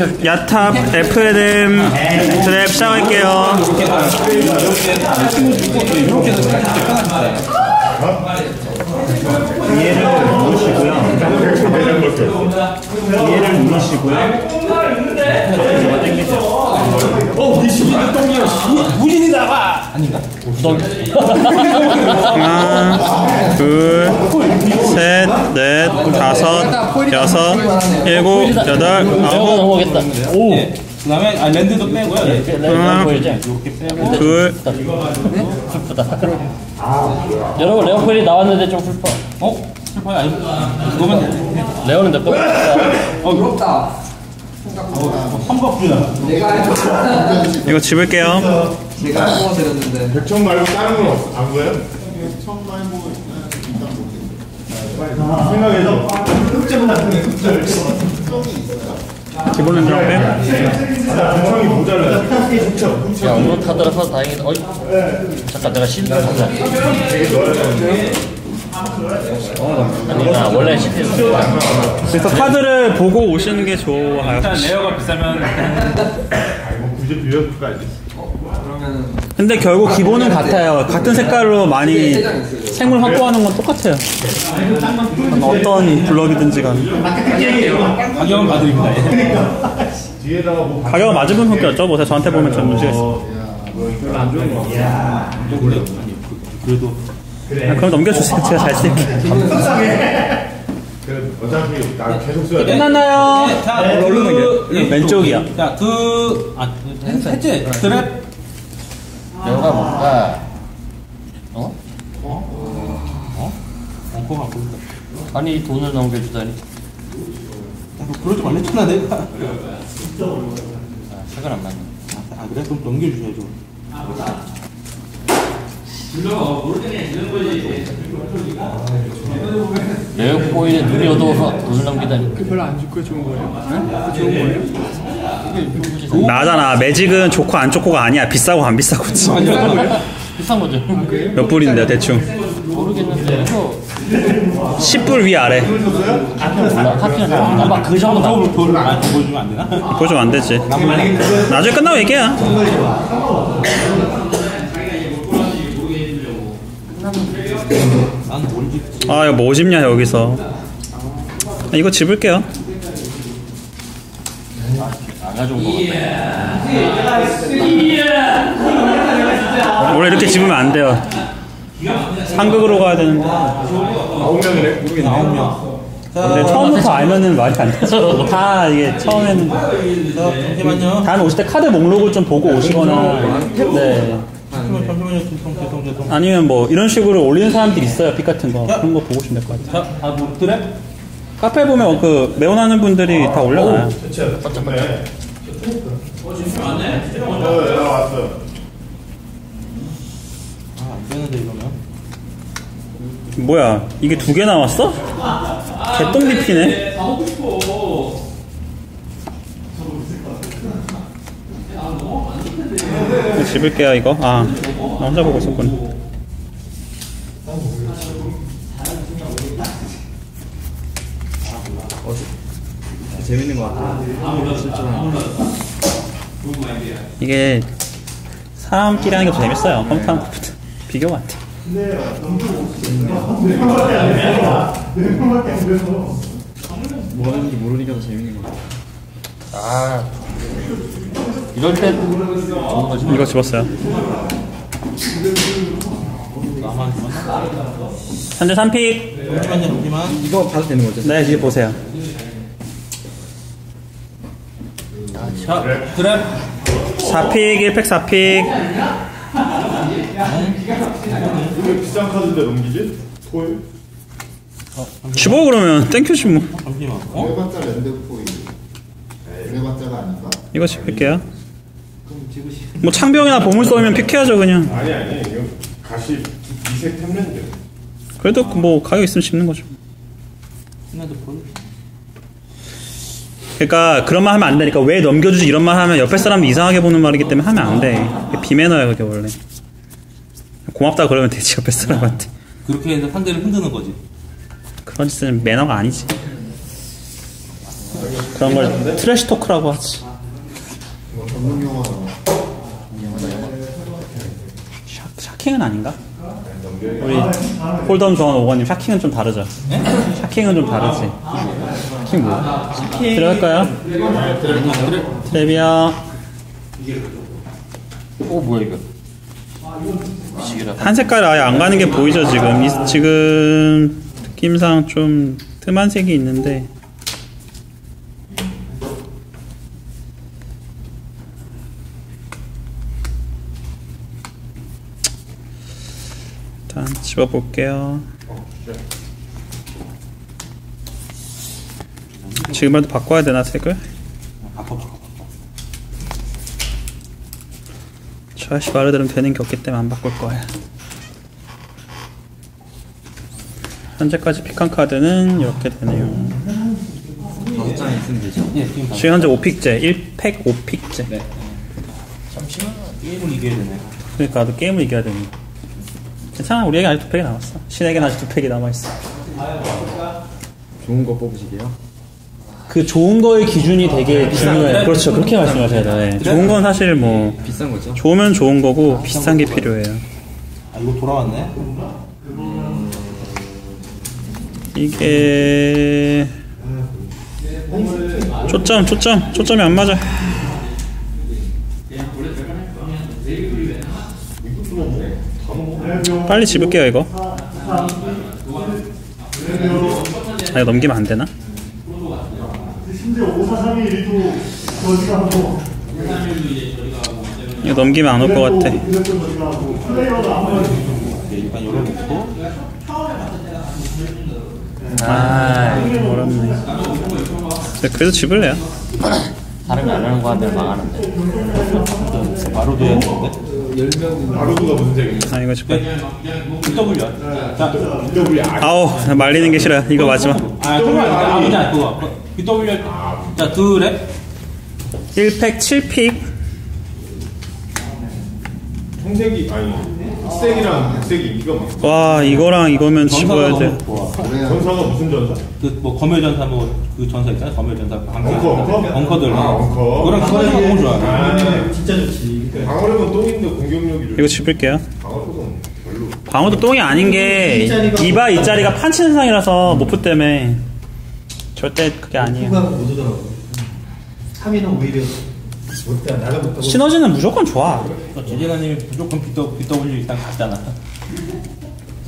야탑 FLM 드랩 시작할게요. 이해를 누르시고요. 이해를 누르시고요. 하나, 둘, 셋, 넷, 다섯, 여섯, 일곱, 여덟, 아홉. 오. 그 다음에 아, 랜드도 빼고요. 보이지? 둘, 슬프다. 여러분 포일이 나왔는데 좀 슬퍼. 어? 슬퍼요? 아니, 그거면 돼. 레어는 내거 어, 부럽다. 한국이다. 이거 집을게요. 제가 뽑아드렸는데 백천 말고 다른 건 없, 안 보여요? 백천 말고 생각해서 흑점 같은 흑점 기본 랜드랑 빼. 백천이 모자라요 흑점 야 오늘 타들어서 다행이다. 어이. 잠깐 내가 실드. 아니 나 원래 썼어. 그래서 카드를 보고 오시는 게 좋아요. 일단 레어가 비싸면 뭐 굳이 빌려줄까지 근데 결국 기본은 같아요. 같은 색깔로 많이 생물 확보하는 건 똑같아요. 어떤 블럭이든지 간에. 가격은 봐드립니다. 예. 뒤에다가 뭐 가격은 맞은 분 껴죠? 뭐 저한테 보면 좀 문제가 있어요. 그래도 아, 그럼 넘겨주세요. 제가 잘 쓸게요. 그 어차피 나 계속 써야 돼 끝났나요? 자, 그, 예, 왼쪽이야. 자, 그, 아, 했- 했지? 드랩? 레어가 뭔가 어? 엉커가 안 보인다. 아니 이 돈을 넘겨주다니. 뭐 그러지 말랬잖아, 내가. 아, 색은 안 맞네. 아, 그래? 그럼 넘겨주셔야죠. 레어 포일에 눈이 어두워서 돈을 넘기다니. 별로 안 좋고 좋은 거예요? 좋은 거예요? 나잖아. 매직은 좋고 안 좋고가 아니야. 비싸고 안 비싸고지. 비싼 거죠. 몇 불인데 대충. 모르겠는데 이거 10불 위 아래. 카피는 몰라. 카피는 아마 그 정도 안 보여주면 안 되나? 보여주면 안 되지. 나중에 끝나고 얘기야. 난 모르지. 아, 이거 뭐 집냐, 여기서. 아, 이거 집을게요. 원래 이렇게 집으면 안 돼요. 상극으로 가야 되는데. 아홉 명이네 모르겠네 아홉 명 근데 처음부터 알면은 말이 안 되죠. 다 이게 처음에는. 잠시만요. 다음에 오실 때 카드 목록을 좀 보고 오시거나. 네. 잠시만요, 잠시만요. 죄송, 죄송, 죄송. 아니면 뭐 이런 식으로 올리는 사람들이 있어요. 픽 같은 거. 그런 거 보고 될것 같아요. 자, 아, 뭐, 드랩? 카페 보면 그 매운하는 분들이 다 올려놔요. 네. 어 내가 왔어 아, 안 되는데, 이러면. 뭐야, 이게 두 개 나왔어? 개똥 DP네? 집을게요, 이거. 아, 나 혼자 보고 있었군. 재밌는 거 같아요 이게 사람끼리 하는 게 더 재밌어요. 컴퓨터랑 컴퓨터. 비교 같아. 뭐 하는지 모르니까 더 재밌는 거 같아요 아 이럴 때 좋은 거지. 이거 집었어요. 나만, 현재 3픽. 잠시만요, 잠시만. 이거 봐도 되는 거죠? 네, 이제 보세요. 자, 드랩. 4픽, 1팩 4픽. 왜 비싼 카드인데 넘기지? 토일? 집어 그러면 땡큐지 뭐. 잠시만. 어? 해봤자 랜드포일 해봤자가 아닌가? 이거 집을게요. 뭐 창병이나 보물섬이면 픽해야죠 그냥. 아니 아니 이거 가시 이색 템랜드 그래도 뭐 가격 있으면 집는 거죠. 그러니까 그런 말 하면 안 되니까 왜 넘겨주지 이런 말 하면 옆에 사람도 이상하게 보는 말이기 때문에 하면 안 돼. 비매너야 그게 원래. 고맙다 그러면 되지 옆에 사람한테. 그렇게 해서 상대를 흔드는 거지. 그런 짓은 매너가 아니지. 그런 걸 트래시 토크라고 하지. 뭐 전문 용어 샤, 샤킹은 아닌가? 우리 홀덤 좋아하는 오관님 샤킹은 좀 다르죠? 샤킹은 좀 다르지. 샤킹 뭐야? 들어갈까요? 트레비아 오 뭐야 이거 한 색깔 아예 안 가는 게 보이죠 지금 이, 지금 느낌상 좀 틈한 색이 있는데 일단 집어볼게요 지금이라도 바꿔야 되나 색을? 저씨 말들은 되는 게 없기 때문에 안 바꿀 거야. 현재까지 픽한 카드는 이렇게 되네요. 다섯 장 있으면 되죠? 예 지금 지금 현재 5픽제, 1팩 5픽제. 잠시만 게임을 이겨야 되네 그러니까 나도 게임을 이겨야 되는 거. 괜찮아, 우리에게 아직 두 팩이 남았어. 신에게는 아직 두 팩이 남아있어. 좋은 거 뽑으시게요? 그 좋은 거의 기준이 되게 중요해요. 그렇죠, 그렇게 말씀하셔야 돼. 좋은 건 사실 뭐, 비싼 거죠? 좋으면 좋은 거고, 비싼 게 필요해요. 아 이거 돌아왔네 이게 초점 초점 초점이 안 맞아 빨리 집을게요 이거. 아 이거 넘기면 안 되나? 이거 넘기면 안 올 것 같아. 아 어렵네. 네, 그래도 집을래요? 사람이 안 하는 거 한데 망하는데. 바로 돼야 되는데 바로도가 문제겠네. 아 이거 집을 W 자 BW 알 아우 말리는 게 싫어 이거 마지막 아, 아니야. 아, 그냥 그거. BW. 자, 둘에 1팩 7픽 청색이 아니 흑색이랑 백색이 인기가 많아. 와 이거랑 이거면 집어야 전사가 돼 너무 좋아. 전사가 무슨 전사? 그뭐 검열 전사 뭐 그 전사 있잖아. 검열 전사. 엉커, 엉커? 엉커들. 아, 엉커. 그거랑 전사가 너무 좋아. 아, 진짜 좋지. 방어력은 똥인데 공격력이 좋지. 이거 집을게요 방어력은 별로. 방어도 똥이 아닌 게 이바 이 자리가 판치 현상이라서 모프 때문에 절대 그게 아니에요 못 오더라고. 3위는 오히려 못다 나가. 시너지는 무조건 좋아 제재가님이 무조건 BW, BW 일단 갔잖아.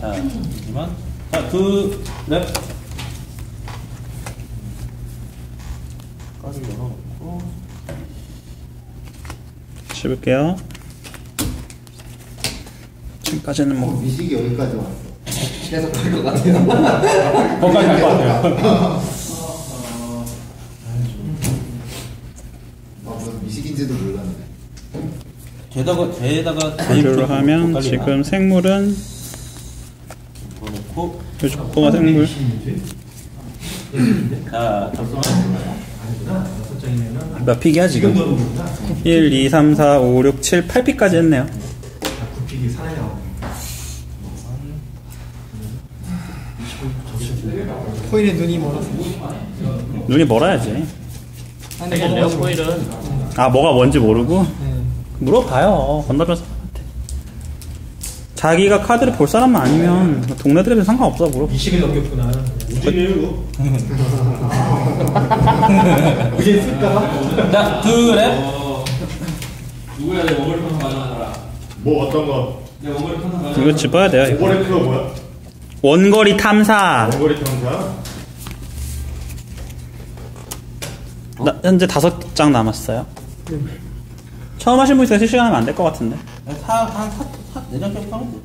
자, 하지만 자, 그 랩. 까지 열어놓고 집을게요 지금까지는 뭐 미식이 여기까지 왔어. 계속 갈것 같아요. 거기까지 갈것 같아요. 미식인지도 몰랐네. 제다가 제다가 비교를 하면 지금 생물은 넣고 요족보가 생물 자 몇 픽이야 지금? 1, 2, 3, 4, 5, 6, 7, 8픽까지 했네요 픽이 사나이 나오네. 코인의 눈이 멀어서. 눈이 멀어야지 레어 포일은 아 뭐가 뭔지 모르고 물어봐요 건너편서 자기가 카드를 볼 사람만 아니면 동네들에서 상관없어 물어 미식을 넘겼구나. 우진이에요 그게 쓸까? 자 드랩 뭐 어떤 거? 이거 집어야 돼요 이거. 오버레크가 뭐야? 원거리 탐사 원거리 탐사. 나, 현재 다섯 장 남았어요 처음 하신 분 있어요 실시간 하면 안 될 것 같은데. 사 한사 내장까지 하면 돼.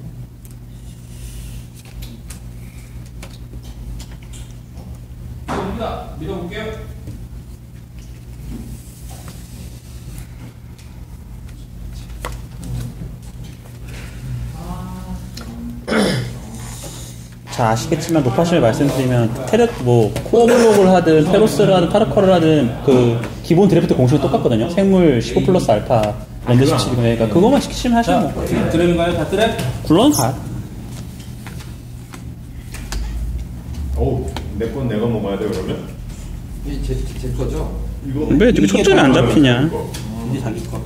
자 아시겠지만 노파심을 말씀드리면 테레 뭐 코어 블록을 하든 페로스를 하든 파르커를 하든 그 기본 드래프트 공식이 똑같거든요 생물 15 플러스 알파 랜드 17이니까 그러니까 그거만 시키시면 자 하시면 뭐 드랩인가요? 자 드랩 굴러는 가 어우, 내건 내가 먹어야 돼 그러면? 이제 제, 제 거죠? 이거 왜 이렇게 초점이 안 잡히냐? 이제 자기 거.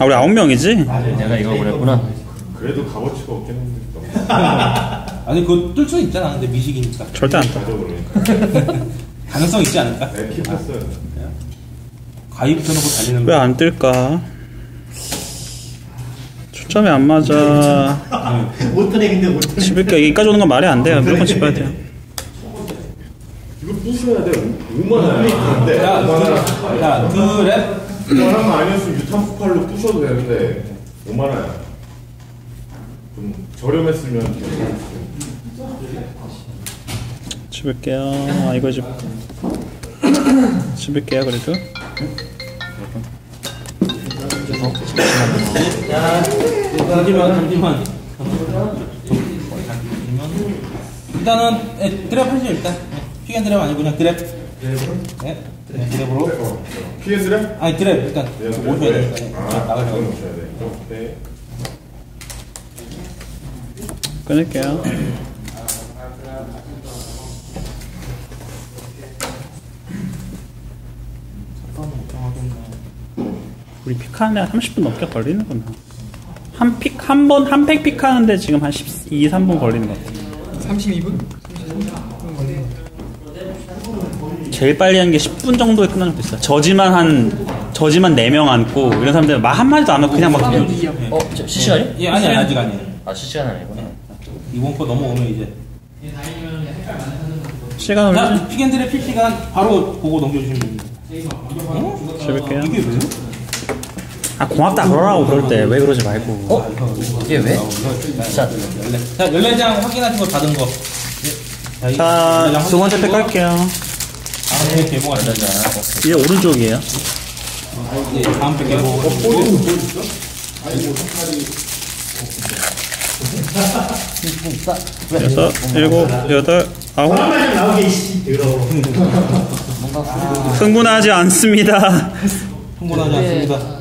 아 우리 아홉 명이지? 내가 이거 보냈구나. 그래도 값어치가 없긴 한데 또 아니 그거 뜰수 있잖아. 근데 미식이니까. 절대 안 떠. 그러니까 가능성 있지 않을까? 네, 킵했어요 가입 해놓고 달리는 왜 거. 안 뜰까? 초점이 안 맞아. 못하네 근데 못하네. 집을게 여기까지 오는 건 말이 안 돼요. 무조건 집어야 돼요. 이거 부셔야 돼 5만 원인데 자, 5만 원 그, 자, 드랩. 원한 거 아니었으면 유탄 폭발로 부셔도 되는데 5만 원이야 좀 저렴했으면 집을게요. 아 이거 집. 집을게요 그래도. 잠시만, 잠시만. 일단은 예, 드랩 하시죠 일단. 피겐 드랩 아니고 그냥 드랩. 드랩으로? 네. 네, 드랩으로. 피해드래? 아니 드랩 일단 오셔야. 네, 아, 나가셔야. 오셔야 돼 오케이 끊을게요. 우리 픽하는데 한 30분 넘게 걸리는구나. 한 픽, 한 번, 한 팩 픽하는데 지금 한 12, 3분 걸리는 것 같아. 32분? 제일 빨리 한 게 10분 정도에 끝나는 것도 있어. 저지만 한, 저지만 4명 앉고, 이런 사람들 막 한마디도 안 하고 그냥 막. 어, 저 실시간이? 예, 아니 아니 아직 아니에요. 아, 실시간 아니구나. 이번 거 넘어오면 이제. 시간을 자, 피겐 드랩 실시간 바로 보고 넘겨주시면 됩니다. 집을게요. 이게 왜요? 아, 고맙다 그러라고 그럴 때. 왜 그러지 말고. 어? 이게 왜? 자, 열네. 자, 열네장 확인하신 거 받은 거. 예. 자, 두 번째 팩 확인하시고, 할게요. 다음 팩 개봉하시죠. 이게 오른쪽이에요. 예, 다음 팩 개봉. 여섯, 일곱, 여덟, 아홉. 나오게 이씨. 흥분하지 않습니다. 흥분하지 않습니다.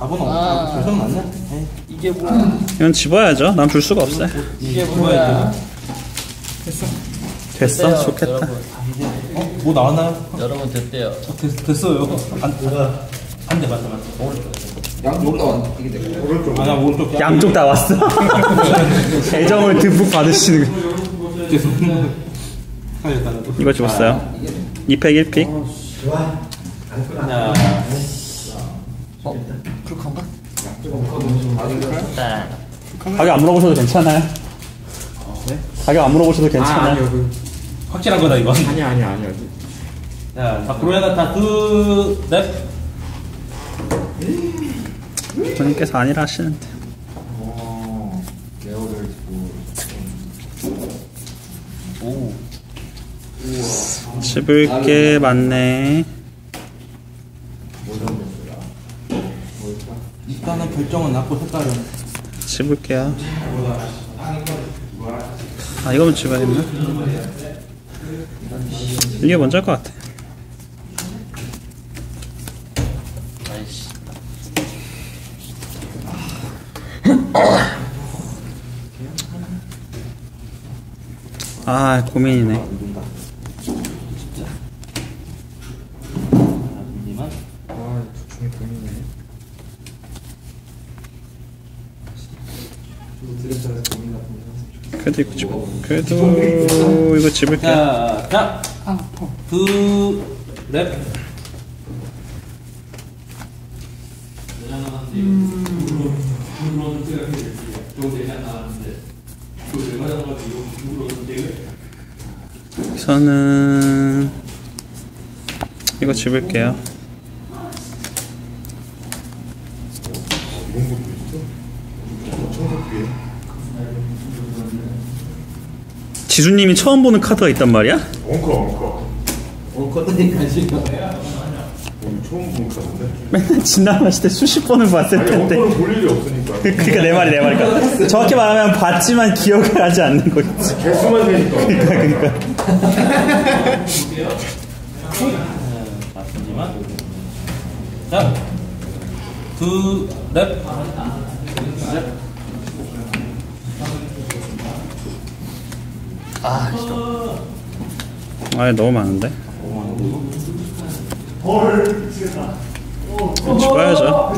답은 없어. 결정 났네. 예. 이게 뭐야? 이건 집어야죠. 난 줄 수가 없어요. 이게 뭐야? 됐어? 좋겠다. 여러분, 어? 뭐 나왔나요? 여러분 됐대요. 어, 됐, 됐어요. 안, 안돼 맞다 맞다. 양쪽 나왔 이게 오른쪽 오른쪽 양. 양쪽 다 왔어. 애정을 듬뿍 받으시는. 이거 집었어요. 2팩 1픽. 좋아. 자, 어? 가격 안 물어보셔도 괜찮아요. 가격 안 물어보셔도 아, 괜찮아요. 아 니요. 그, 확실한 거다 이건. 아니야, 아니야, 아니야. 자, 자 그로에다 두 랩. 본인께서 아니라 하시는데. 레어를 오. 집을 게 많네. 일단은 결정은 났고 색깔은. 집을게요. 아, 이거면 집어야겠나? 이게 먼저일 것 같아. 아, 고민이네. 하지만 아, 중에 보이네. 그래도 이거 집, 그래도 이거 집을게요. 자, 자, 두 랩. 저는 이거 집을게요. 이런 것도 있어? 청소기에 지수님이 처음 보는 카드가 있단 말이야? 엉커 엉커 엉커들이 관심 오늘 처음 본 카드인데 맨날 진단하실 때 수십 번을 봤을 아니 텐데. 엉커는 볼 일이 없으니까 그러니까 내 말이 내 말이니까. 정확히 말하면 봤지만 기억을 하지 않는 거겠지. 개수만 되니까 그러니까. 맞지만. 자, 두 랩. 아, 싫어. 아니 너무 많은데. 집어야죠.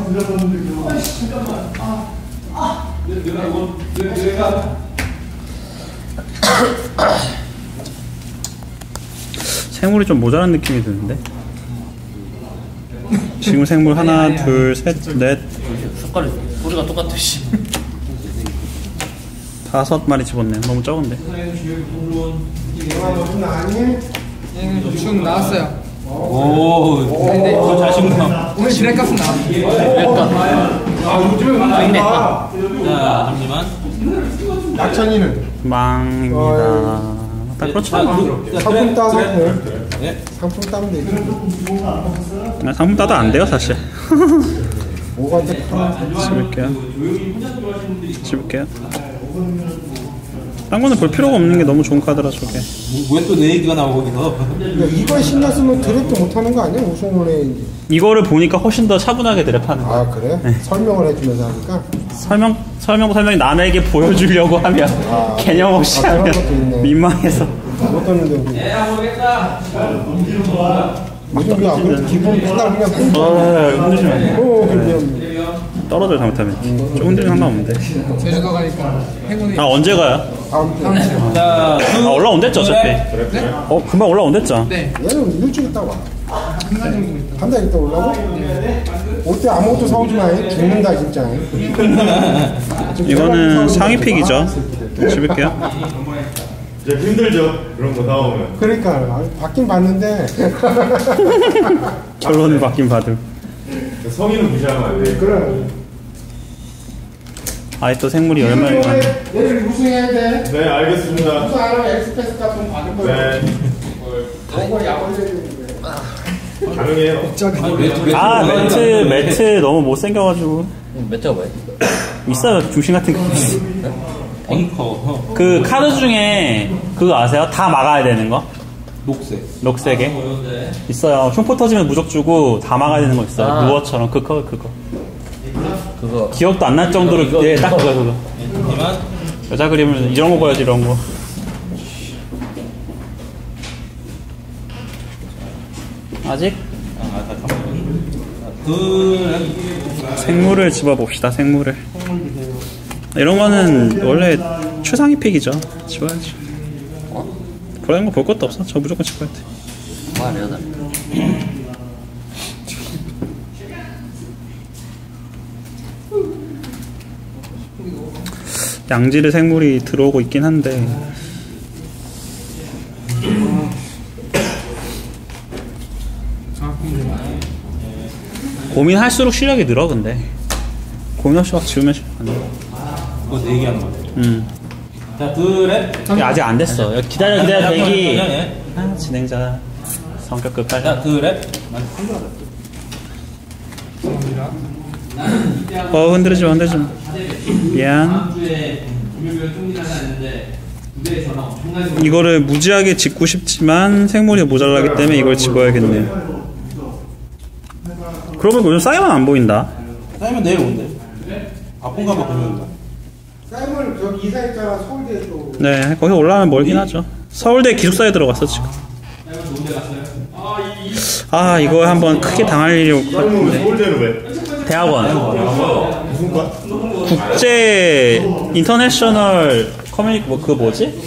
생물이 좀 모자란 느낌이 드는데. 지금 생물 하나, 둘, 셋, 넷, 색깔이 소리가 똑같아 씨. 다섯 마리 집었네. 너무 적은데. 쭉 나왔어요. 오, 저 자신감. 오늘 지뢰값은 나왔어. 자, 잠시만. 낙천이는 망입니다. 딱 그렇죠. 상품 따서 네. 상품 따면 되지. 네, 상품 따도 안 돼요, 사실. 뭐가 돼? 집을게요. 집을게요. 딴 거는 볼 필요가 없는 게 너무 좋은 카드라 저게. 왜또내 얘기가 나오고 거기서? 이거에 신났으면 드랩도 못하는 거 아니야? 우승원에 이제. 이거를 보니까 훨씬 더 차분하게 드랩하는 거. 아 그래? 설명을 해주면서 하니까 설명 설명 설명이 남에게 보여주려고 하면 개념 없이 아, 하면. 민망해서. 못 떴는데. 요즘 야 그래도 기본 맨날 그냥 끊 아, 안 돼. 어 떨어져요 잘못하면. 좀 흔들리면 상관없는데. 제주도 가니까 행운이 아 언제 가요? 다음 주 자, 아 올라온댔죠 어차피. 어 금방 올라온댔죠. 네. 얘는 일주일 있다 와. 한달 정도 있다. 한 달 있다 올라고? 올 때 아무것도 사오지 마. 죽는다 진짜. 이거는 상위 픽이죠. 집을게요. 이제 힘들죠. 그런 거 나오면. 그러니까 아, 받긴 봤는데 결론을 받긴 받을. 성인은 무시하면 안 돼. 그래. 아이 또 생물이 얼마나 얘를 우승해야 돼. 네, 알겠습니다. 우승 안 하면 엑스패스 값좀 받을 거야. 네, 그거 약 올려야 되는데. 가능해요. 아 매트 매트 너무 못생겨가지고 매트가 뭐야? 있어요 중심 같은 거. 벙커, 그 카드 중에 그거 아세요? 다 막아야 되는 거? 녹색. 녹색에 있어요. 흉포 터지면 무적 주고 다 막아야 되는 거 있어요. 아. 무어처럼 그거 그거. 그거 기억도 안 날 정도로 이거, 예, 딱 그거 그거. 잠시만. 여자 그림은 이런 거 봐야지 이런 거. 아직 아, 생물을 집어봅시다. 생물을. 이런 거는 원래 최상위 픽이죠. 집어야 지. 그런 거볼 것도 없어. 저 무조건 집어야 돼. 말이야. 양질의 생물이 들어오고 있긴 한데 고민할수록 실력이 늘어 근데 고민 없이 막 지우면 안 돼. 그거 네 얘기하는 거. 음. 자, 둘에. 아직 안 됐어. 기다려 기다려 대기. 예. 아, 진행자 성격 급할. 자, 둘에. 어 흔들지 마 흔들지 마. 미안. 이거를 무지하게 짓고 싶지만 생물이 모자라기 때문에 이걸 집어야겠네요. 보니까 요즘 싸이만 안 보인다. 쌓이면 내일 온대. 아픈가 봐, 금요일날. 쌀물 저기 이사했잖아 서울대 쪽. 네, 거기 올라가면 멀긴 하죠. 서울대 기숙사에 들어갔어 지금. 아 이거 한번 크게 당할 일이 올 것 같은데. 서울대는 왜? 대학원 무슨 과? 국제 인터내셔널 커뮤니티 뭐 그거 뭐지?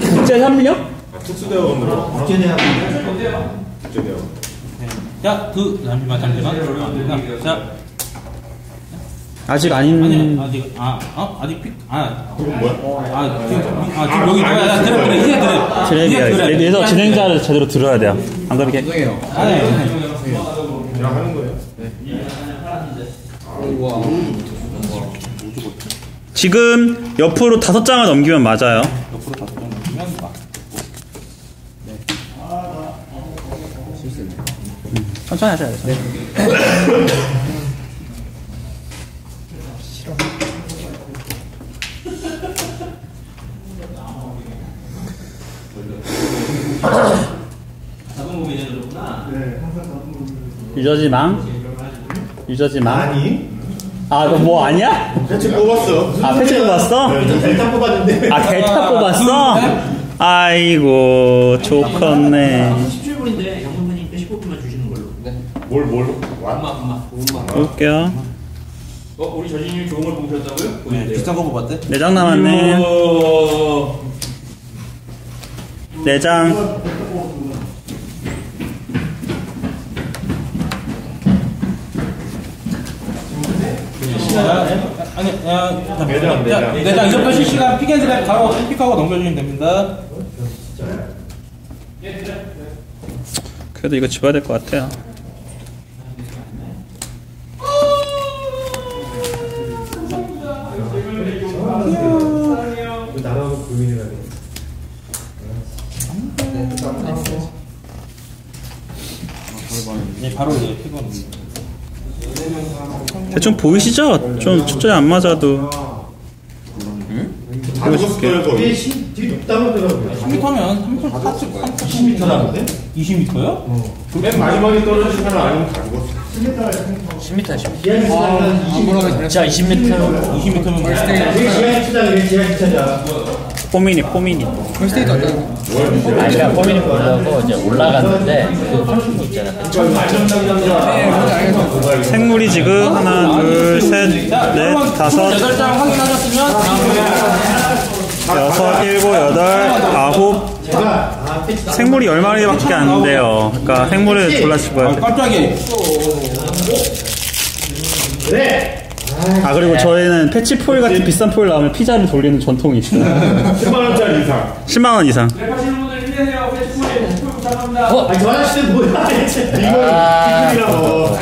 국제 협력? 아, 특수대학원으로. 국제대학. 국제대학원. 자, 그, 잠시만, 잠시만. 자, 아직 아니, 아닌 아직, 아, 어? 아직 픽, 아, 그건 뭐야? 아, 지금, 아, 지금 여기, 아, 야, 그래, 그래, 이제 그래. 드랩이야. 그래서 진행자를 제대로 들어야 돼요. 안 그러게 아니, 그냥 하는 거예요. 지금 옆으로 다섯 장을 넘기면 맞아요. 옆으로 다섯 장 넘기면 막. 천천히 하셔야 돼요. 유저지망 유저지망 아니. 아 너 뭐 아니야? 패치 뽑았어. 아 패치 뽑았어? 델타 뽑았는데. 아 델타 뽑았어? 아이고 좋겠네 17분인데 양문사님께 15분만 주시는 걸로. 뭘 뭘로? 와? 엄마, 엄마. 볼게요 어, 우리 저진님 좋은 걸 보셨다고요? 네, 비싼 거 뽑았대? 내장 남았네. 내장 아니, 야, 자, 내장, 자, 내장. 내장 이제부터 실시간 픽앤드랩 바로 픽하고 넘겨주시면 됩니다. 그래도 이거 집어야 될 것 같아요 대충 보이시죠? 좀 초점이 안 맞아도 뒤에 높다더라고요. 3m면 3m 40, 10m라는데? 20m요? 맨 마지막에 떨어지면 아니면 다 죽었어. 10m 10m 지하 주차장은 20m. 자 20m 20m면 이게 지하 주차장이래, 지하 주차장. 포미닛 포미닛 벌스테이도 안 나고. 아니 그냥 포미니 보려고 이제 올라갔는데 그 있잖아 생물이 지금 하나 둘셋넷 다섯 8장 확인하셨으면 여섯 일곱 여덟 아홉 아, 생물이 열 마리밖에 안 돼요 그러니까 생물을 골라 아, 집어야 돼. 깜짝이야. 그래! 아 그리고 저희는 패치 포일 같은 비싼 포일 나오면 피자를 돌리는 전통이 있어요 10만 원짜리 이상. 10만 원 이상. 아니, 저 아저씨는 뭐야, 대체. 아. 이라고.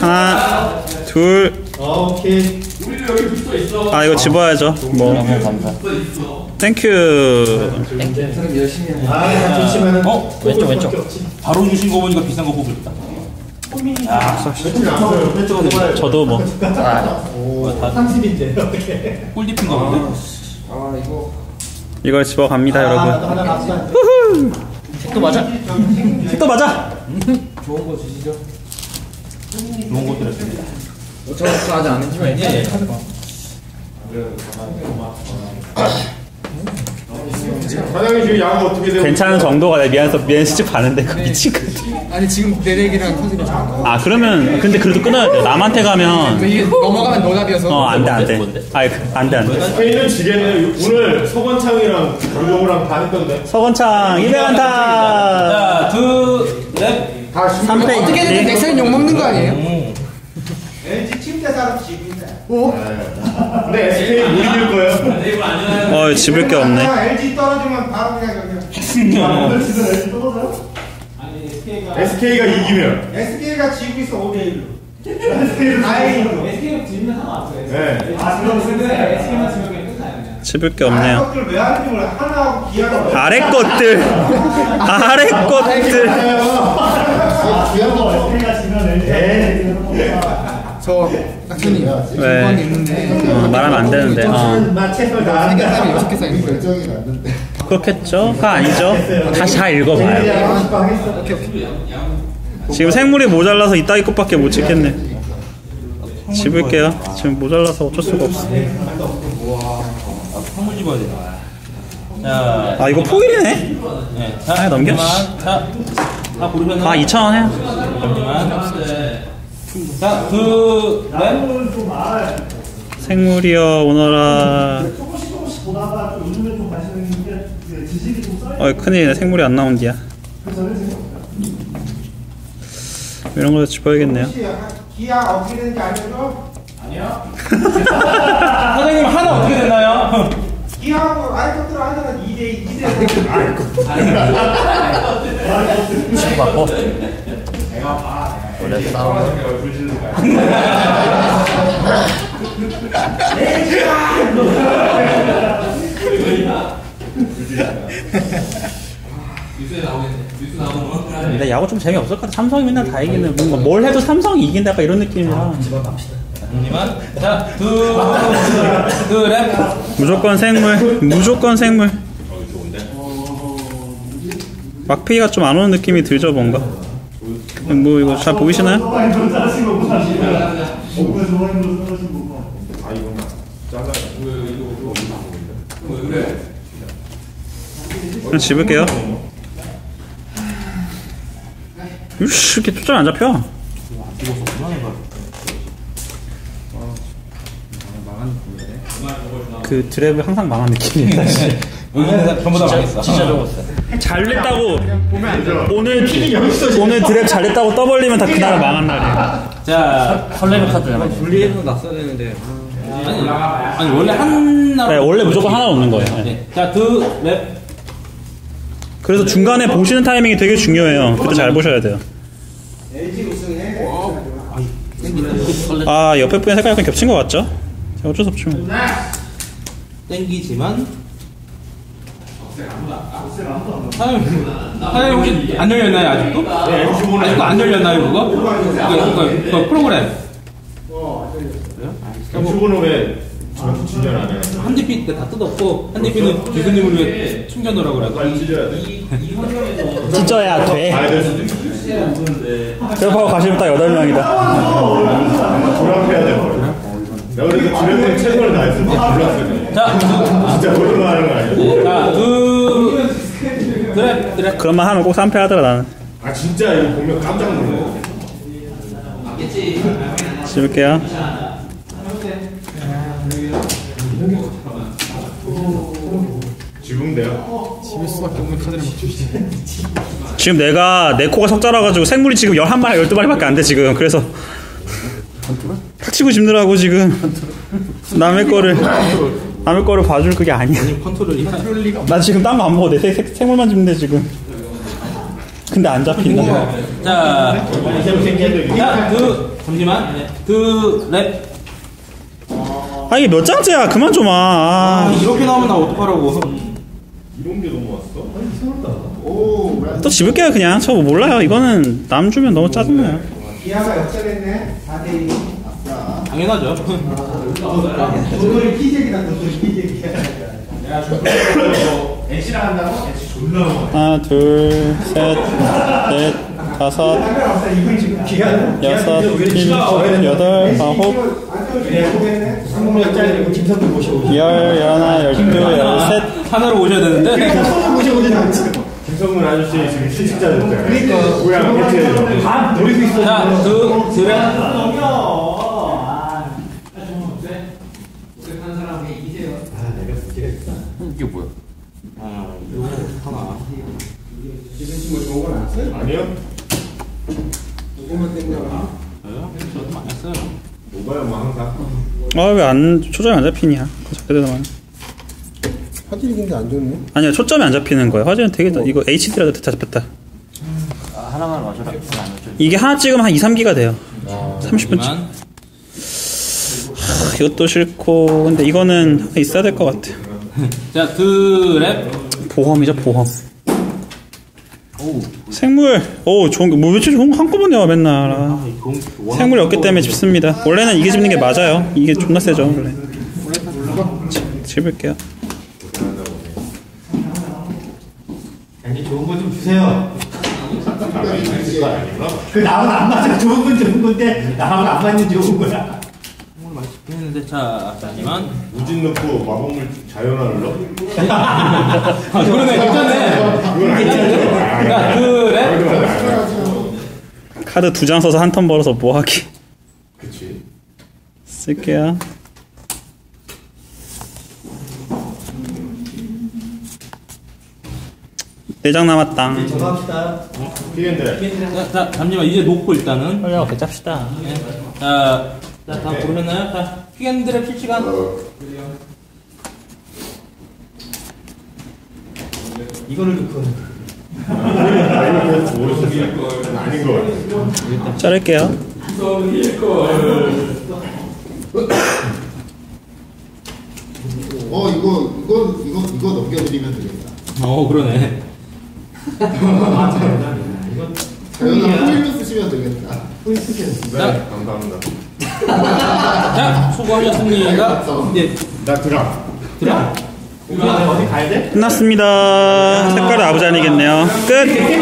하나 둘. 오케이. 아 이거 집어야죠. 뭐. 너무 감사 땡큐. 열심히 하고. 아, 다 좋지만은. 어? 왼쪽 왼쪽 바로 주신 거 보니까 비싼 거 뽑으셨다. 저도 뭐. 30인데, 어떻게. 꿀디핀 거 본데? 아 이거. 이걸 집어 갑니다 아, 여러분. 또 맞아? 또 맞아? 좋은 거 주시죠. 좋은 거 드렸습니다. 어, 저 아직 안 했지만 이제 사장님 지금 야구 어떻게 되고? 괜찮은 정도가 내 미안해서 미안 시집 가는데 그 미친 거. 아니 지금 내 얘기랑 컨셉이 잘아 그러면 근데 그래도 끊어야 돼 남한테 가면 이게 넘어가면 너답이어서 어 안돼 안돼 아이 안돼 안돼 SK는 지겠네. 오늘 서건창이랑 강정우랑 다 했던데. 서건창 200안타 자, 둘, 넷. 3패 어떻게든 넥센 욕 먹는 거 아니에요? 왠지 침대 사람 지고 있네. 근데 SK 못 이길 거예요. 어 집을 게 없네 LG 떨어지면 바로 그냥 그냥. SK가 이기면. SK가 지고 있어 5대 1로. 다행히도. SK가 지면 상관없어요. 네. 아, 그럼 근데 SK만 지면 그냥 끝나요. 집을 게 없네요 것들 왜 하는지 몰라. 하나하고 기아가 아래 것들 아래 것들 저 낙천이 왜? 네. 있는데 어, 말하면 안 되는데 어. 다 세개 한다. 사람이 여섯 개 쌓이는 거예요. 그렇겠죠? 그거 아니죠? 다시 다 읽어봐요 했어. 지금 생물이 모자라서 이따위 것밖에 못 찍겠네 집을게요 지금 모자라서 어쩔 수가 없어 선물 집어야 돼. 자, 아 이거 포일이네? 네. 자, 아, 넘겨. 자, 다 고르셨나요? 아 2,000원 해요 잠시만. 자, 둘, 넷. 생물이여 오너라. 어이 큰일이네. 생물이 안 나온디야. 이런 거 집어야겠네요. 기아 어떻게 되는지 알려줘? 사장님 하나 어떻게 됐나요? 기아하고 아래 것들 하나는 2대 2대 치고받고 원래 싸우면 근데 야구 좀 재미없을 것 같아. 삼성이 맨날 다 이기는 뭔가 뭘 해도 삼성이 이긴다 약간 이런 느낌이라. 잠시만. 자, 둘, 둘, 넷. 무조건 생물 무조건 생물. 막피가 좀 안 오는 느낌이 들죠 뭔가 뭐 이거 잘 보이시나요? 그냥 집을게요. 으씨, 이렇게 초점 안 잡혀. 그 드랩이 항상 망한 느낌이에요. 여기는 전부 다 망했어. 진짜 적었어. 잘 냈다고 오늘 오늘 드랩 잘 냈다고 떠벌리면 다 그날 망한 날이에요. 자, 설레는 카드잖아. 분리해서 놨어야 되는데. 아니, 아니 원래 하나. 네, 원래 무조건 하나 넣는 거예요. 네. 네. 자, 그 랩. 그래서 중간에 보시는 타이밍이 되게 중요해요. 그때 잘 보셔야 돼요. 아 옆에 분의 색깔 약간 겹친 것 같죠? 어쩔 수 없죠. 뭐. 땡기지만. 사장님, 사장님 혹시 안 열렸나요 아직도? 네, 아직도 안 열렸나요 그거? 그거, 그거, 그거 프로그램. 수분은 왜 전투 진전 안 해? 한디피 때다 뜯었고 한디피는 교수님을 위해 충전하라고 그래서 빨리 찢어야 돼. 찢어야 돼. 가야 될 수도 있어. 그래서 가시면 딱 8명이다. 조합해야 될 거야. 내가 그래도 주변에 최선을 다했을 때. 자, 그, 진짜 돌아가는 거 아니야? 자, 그 드랩 드랩 그런 말 하면 꼭 3패 하더라 나는. 아 진짜 이거 보면 깜짝 놀래. 씹을게요. 지붕대요. 집을 수밖에 없는 카드를 막 주시네. 지금 내가 내 코가 석자라가지고 생물이 지금 11마리, 12마리밖에 안 돼 지금. 그래서 탁 치고 집느라고 지금 남의 거를 남의 거를 봐줄 그게 아니야. 컨트롤이 나 지금 딴 거 안 먹어. 내 생, 생- 생물만 집는데 지금. 근데 안 잡힌다. 자, 자, 그 잠시만 그 랩 아 이게 몇 장째야? 그만 좀 와. 아, 이렇게 나오면 나 어떡하라고? 이런 게 너무 왔어. 또 집을게요 그냥. 저 몰라요. 이거는 남 주면 너무 짜증나요. 기아가 역전했네. 4대 2. 당연하죠. 도돌이 피제기다, 도돌이 피제기야. NC랑 한다고? NC 존나. 하나, 둘, 셋, 넷, 다섯. 여섯, 일곱, 여덟, 아홉. 열, 열하나, 열두, 열셋. 하나로 오셔야 되는데. 김성문 아저씨 지금 실직자 됐잖아요. 그러니까. 다 노리고 있어. 자, 그 드랩 이게 뭐야? 아, 이거 하나. 아니요. 저요? 저도 많이 했어요. 뭐가요 뭐 항상. 아, 왜 안, 초점이 안 잡히냐. 그거 자꾸 화질이 굉장히 안 좋네. 아니야, 초점이 안 잡히는 거야. 화질은 되게, 다- 이거 HD라도 다 잡혔다. 아, 하나만 와줘. 이게 하나 찍으면 한 2, 3기가 돼요. 30분 찍. 하지만 이것도 싫고, 근데 이거는 하나 있어야 될 것 같아. 자, 드랩 보험이죠, 보험. 생물, 오, 좋은 거, 뭐, 며칠 좋은 거 한꺼번에 와, 맨날. 아. 생물이 없기 때문에 집습니다. 원래는 이게 집는 게 맞아요. 이게 존나 세죠, 원래. 집- 집을게요. 아니, 좋은 거 좀 주세요. 그 나하고 안 맞아. 좋은 건 좋은 건데, 나하고 안 맞는 좋은 거야. 잠시만. 우진 넣고 마법물 자연화를 넣어? 아, 그러네, 괜찮네. 그건 아니죠. 자, 드랩 카드 두 장 써서 한 턴 벌어서 뭐 하기. 그치. 쓸게요. 네장 남았다. 전화합시다. 피엔드래. 자, 자, 잠시만 이제 놓고 일단은. 빨리 와서 짭시다. 네. 자, 자, 다 부르셨나요? 자, 퀴겐드랩 실시간. 이거를 넣고. 아니면 모르겠어요. 아닌 것 같아. 자를게요. 어 이거 이거 이거 이거 넘겨드리면 되겠다. 어, 그러네. 자연아 포일로 쓰시면 되겠다. 네, 감사합니다. 자, 수고하셨습니다. 이제 나 드라. 드랍. 어디 가야 돼? 끝났습니다. 색깔이 아부잔이겠네요. 끝!